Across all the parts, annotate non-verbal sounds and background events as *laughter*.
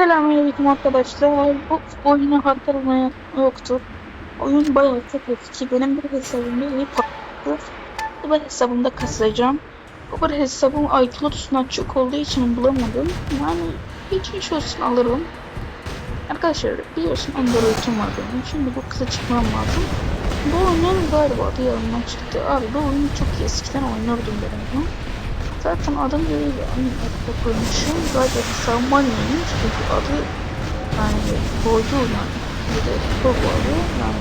Selamünaleyküm arkadaşlar. Bu oyunu hatırlamayan yoktur. Oyun bayağı çok eski. Benim bir hesabımda iyi patladı. Bir hesabımda kasacağım. Bu bir hesabım iCloud'un açık olduğu için bulamadım. Yani geçmiş olsun alırım. Arkadaşlar biliyorsun Android'um var benim. Şimdi bu kısa çıkmam lazım. Bu oyunun galiba yanından çıktı. Abi bu oyunu çok eskiden oynardım ben bunu. Zaten adım aynı adda koymuşum. Galiba hesabıma neymiş çünkü adı yani koydu yani. Bir de çok vardı yani.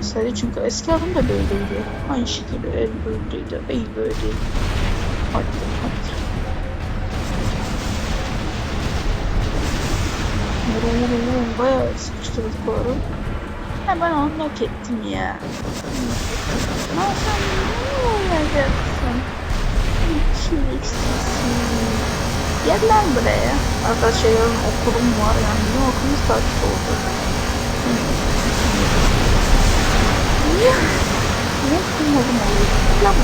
Sadece çünkü eski adım da böyleydi. Aynı şekilde el böyleydi, bey böyleydi. Hadi hadi. Vurun bayağı sıkıştırdık bu ara. Hemen anlak ettim ya. Sen ne olacaksın? Gel lan buraya. Arkadaşlar yarın okulum var yani. Ne okulum tatil oldu. Ya. Ne kıymadım oluyor. Lan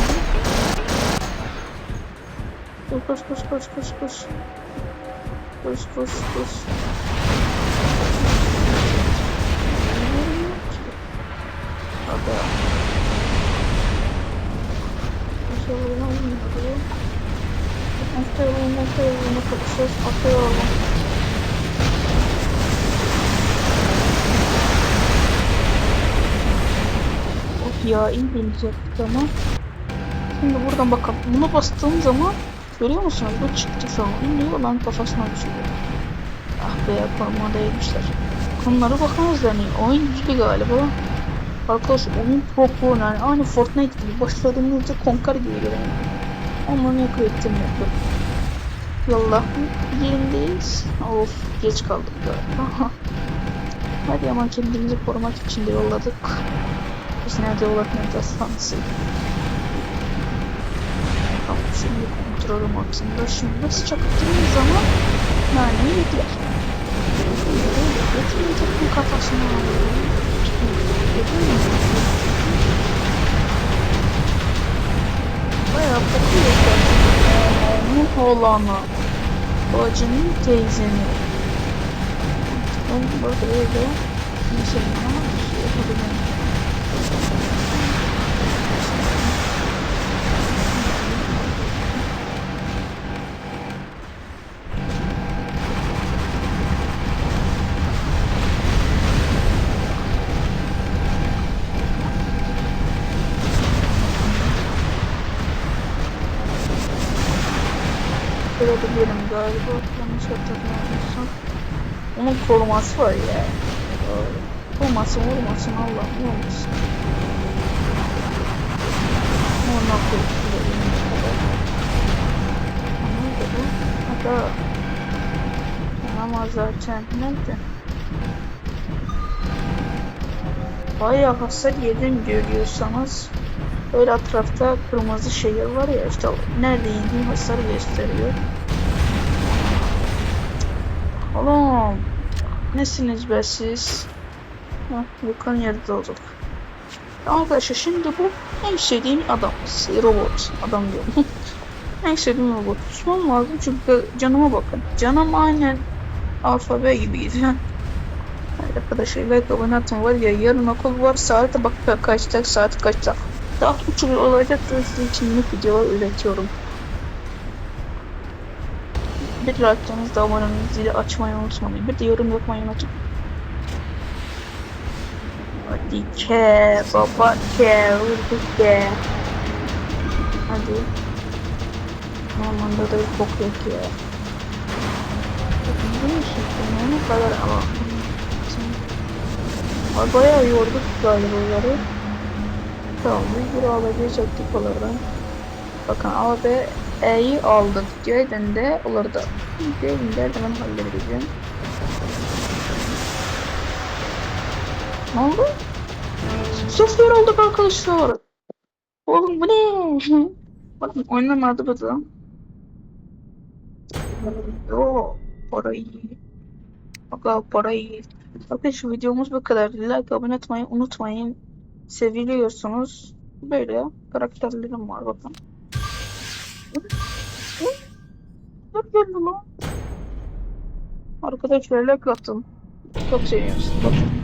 Koş koş koş koş koş koş. Koş koş Atıyorum, atıyorum, atıyorum, atıyorum. Of ya iyi gelecektik ama. Şimdi buradan bakalım. Bunu bastığım zaman görüyor musunuz? Bu çıktı şu an. İniyor lan kafasına düşüyor. Ah be parmağı değmişler. Konulara bakınız yani oyun gibi galiba. Arkadaşlar oyun propo yani aynı Fortnite gibi başladığımızda konkar gibi yani. Onları yok ettim yapıyorum. Yallah yerindeyiz. Of geç kaldık galiba. *laughs* Hadi ama kendimizi korumak için de yolladık. Biz nerede yolladık hastanesi. Tamam şimdi kontrolüm altında. Şimdi sıcak attığımız zaman naneyi yediler. Getirecek bu kafasına alıyorum. Bayağı pode nem ter Zenel. Vamos botar ele, né? não sei não, não sei, Görebilirim galiba. Yanlış hatırlamıyorsam. Onun koruması var ya. Vurmasın vurmasın Allah vurmasın. Ona korkuyorum. Neydi bu? Hatta ama zaten nerede? Bayağı hasar yedim görüyorsanız. Böyle etrafta kırmızı şehir var ya işte nerede indiğim hasar gösteriyor. Oğlum nesiniz be siz? Heh, yakın yerde olduk. Arkadaşlar şimdi bu en sevdiğim adam. Robot. Adam diyorum. *laughs* en sevdiğim robot. Tutmam lazım çünkü canıma bakın. Canım aynen alfabe gibiydi. *laughs* Arkadaşlar belki abone var ya yarın okul var saate bak kaçta saat kaçta. Daha uçuyor olacak da sizin için yeni videolar üretiyorum. Bir like'larınızı abonenizi zili açmayı unutmayın. Bir de yorum yapmayı unutmayın. Hadi ke baba ke vurduk ke. Hadi. Aman da bir bok yok ya. İşin ne kadar ama. Ay bayağı yorduk galiba onları. Tamam bir alacağız aktifalardan. Bakın A ve E'yi aldık. C'den de olur da. C'den de hemen halledeceğim. Ne oldu? Software olduk arkadaşlar. Oğlum bu ne? *laughs* Bakın oynamadı bu da. Oo, para iyi. Bak para iyi. Bakın şu videomuz bu kadar. Like, abone etmeyi unutmayın. Seviliyorsunuz. Böyle karakterlerim var bakın. Dur geldi lan. Arkadaşlarla katıl. Çok seviyorsun. Katıl.